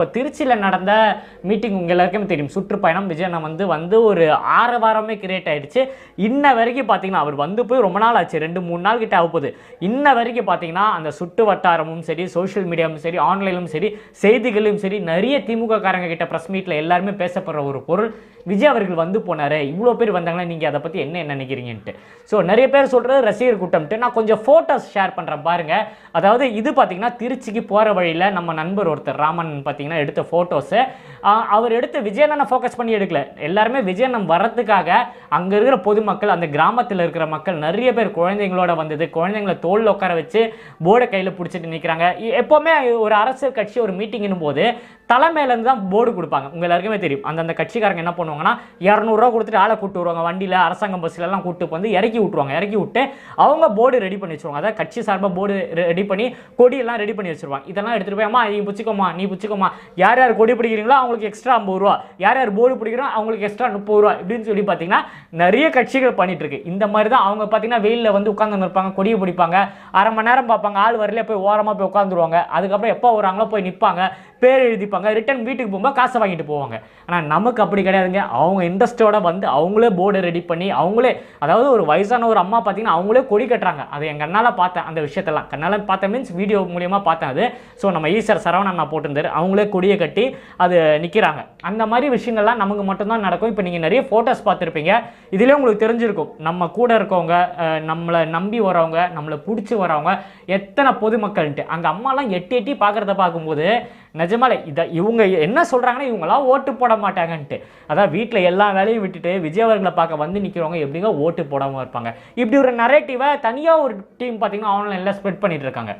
இப்போ திருச்சியில் நடந்த மீட்டிங் உங்கள் எல்லாருக்குமே தெரியும். சுற்றுப்பயணம் விஜய் வந்து வந்து ஒரு ஆறு வாரமே கிரியேட் ஆகிடுச்சு இன்ன வரைக்கும் பார்த்தீங்கன்னா அவர் வந்து போய் ரொம்ப நாள் ஆச்சு. ரெண்டு மூணு நாள் கிட்ட ஆகப்போகுது. இன்ன வரைக்கும் பார்த்தீங்கன்னா அந்த சுட்டு வட்டாரமும் சரி சோஷியல் மீடியாவும் சரி ஆன்லைனும் சரி செய்திகளும் சரி நிறைய திமுக காரங்க கிட்ட ப்ரெஸ் மீட்டில் எல்லாருமே பேசப்படுற ஒரு பொருள். விஜய் அவர்கள் வந்து போனாரு இவ்வளோ பேர் வந்தாங்கன்னா நீங்கள் அதை பற்றி என்ன நினைக்கிறீங்கன்ட்டு. ஸோ நிறைய பேர் சொல்கிறது ரசிகர் கூட்டம்ட்டு. நான் கொஞ்சம் ஃபோட்டோஸ் ஷேர் பண்ணுறேன் பாருங்க. அதாவது இது பார்த்தீங்கன்னா திருச்சிக்கு போகிற வழியில் நம்ம நண்பர் ஒருத்தர் ராமன் பார்த்தீங்கன்னா எடுத்த ஃபோட்டோஸு அவர் எடுத்து விஜயண்ணனை ஃபோக்கஸ் பண்ணி எடுக்கல. எல்லாருமே விஜயனம் வரத்துக்காக அங்கே இருக்கிற பொதுமக்கள் அந்த கிராமத்தில் இருக்கிற மக்கள் நிறைய பேர் குழந்தைங்களோட வந்தது குழந்தைங்கள தோளில் உட்கார வச்சு போர்டை கையில் பிடிச்சிட்டு நிற்கிறாங்க எப்போவுமே ஒரு அரசியல் கட்சி ஒரு மீட்டிங்னும் போது தலைமையிலேருந்து தான் போர்டு கொடுப்பாங்க. உங்கள் எல்லாருக்குமே தெரியும். அந்தந்த கட்சிக்காரங்க என்ன பண்ணுவாங்கன்னா இரநூறுவா கொடுத்துட்டு ஆளை கூட்டு வருவாங்க. வண்டியில் அரசாங்கம் பஸ்ல கூப்பிட்டு கூட்டு வந்து இறக்கி விட்டுருவாங்க. இறக்கி விட்டு அவங்க போர்டு ரெடி பண்ணி வச்சுருவாங்க. அதாவது கட்சி சார்பாக போர்டு ரெடி பண்ணி கொடியெல்லாம் ரெடி பண்ணி வச்சுருவாங்க. இதெல்லாம் எடுத்துகிட்டு போய் அம்மா நீ பிடிச்சிக்கோமா நீ பிடிச்சிக்கோமா யார் யார் கொடி பிடிக்கிறீங்களோ அவங்களுக்கு எக்ஸ்ட்ரா ஐம்பது ரூபா. யார் யார் போர்டு பிடிக்கிறோம் அவங்களுக்கு எக்ஸ்ட்ரா முப்பது ரூபா. இப்படின்னு சொல்லி பார்த்தீங்கன்னா நிறைய கட்சிகள் பண்ணிட்டு இருக்கு. இந்த மாதிரி தான் அவங்க பார்த்தீங்கன்னா வெயிலில் வந்து உட்காந்து இருப்பாங்க கொடியை பிடிப்பாங்க. அரை மணி நேரம் பார்ப்பாங்க. ஆள் வரல போய் ஓரமாக போய் உட்காந்துருவாங்க அதுக்கப்புறம் எப்போ வராங்களோ போய் நிற்பாங்க பேர் எழுதிப்பாங்க. ரிட்டர்ன் வீட்டுக்கு போகும்போது காசை வாங்கிட்டு போவாங்க. ஆனால் நமக்கு அப்படி கிடையாதுங்க. அவங்க இன்ட்ரெஸ்ட்டோட வந்து அவங்களே போர்டு ரெடி பண்ணி அவங்களே அதாவது ஒரு வயசான ஒரு அம்மா பார்த்தீங்கன்னா அவங்களே கொடி கட்டுறாங்க. அது என் கண்ணால் பார்த்தேன் அந்த விஷயத்தெல்லாம். கண்ணால் பார்த்தேன் மீன்ஸ் வீடியோ மூலியமாக பார்த்தேன் அது. ஸோ நம்ம ஈஸ்வர் சரவணன் நான் போட்டிருந்தார். அவங்களே கொடியை கட்டி அது நிற்கிறாங்க அந்த மாதிரி விஷயங்கள்லாம் நமக்கு மட்டும்தான் நடக்கும். இப்போ நீங்கள் நிறைய ஃபோட்டோஸ் பார்த்துருப்பீங்க. இதுலேயே உங்களுக்கு தெரிஞ்சிருக்கும். நம்ம கூட இருக்கவங்க நம்மளை நம்பி வரவங்க நம்மளை பிடிச்சி வரவங்க எத்தனை பொதுமக்கள்ன்ட்டு. அங்கே அம்மாலாம் எட்டி எட்டி பார்க்குறத பார்க்கும்போது நிஜமாலே இதை இவங்க என்ன சொல்கிறாங்கன்னா இவங்களாம் ஓட்டு போட மாட்டாங்கன்ட்டு. அதான் வீட்டில் எல்லா வேலையும் விட்டுட்டு விஜய் அவர்களை பார்க்க வந்து நிற்கிறவங்க எப்படிங்க ஓட்டு போடாமல் இருப்பாங்க? இப்படி ஒரு நரேட்டிவை தனியாக ஒரு டீம் பார்த்தீங்கன்னா ஆன்லைனில் ஸ்ப்ரெட் பண்ணிகிட்டு இருக்காங்க.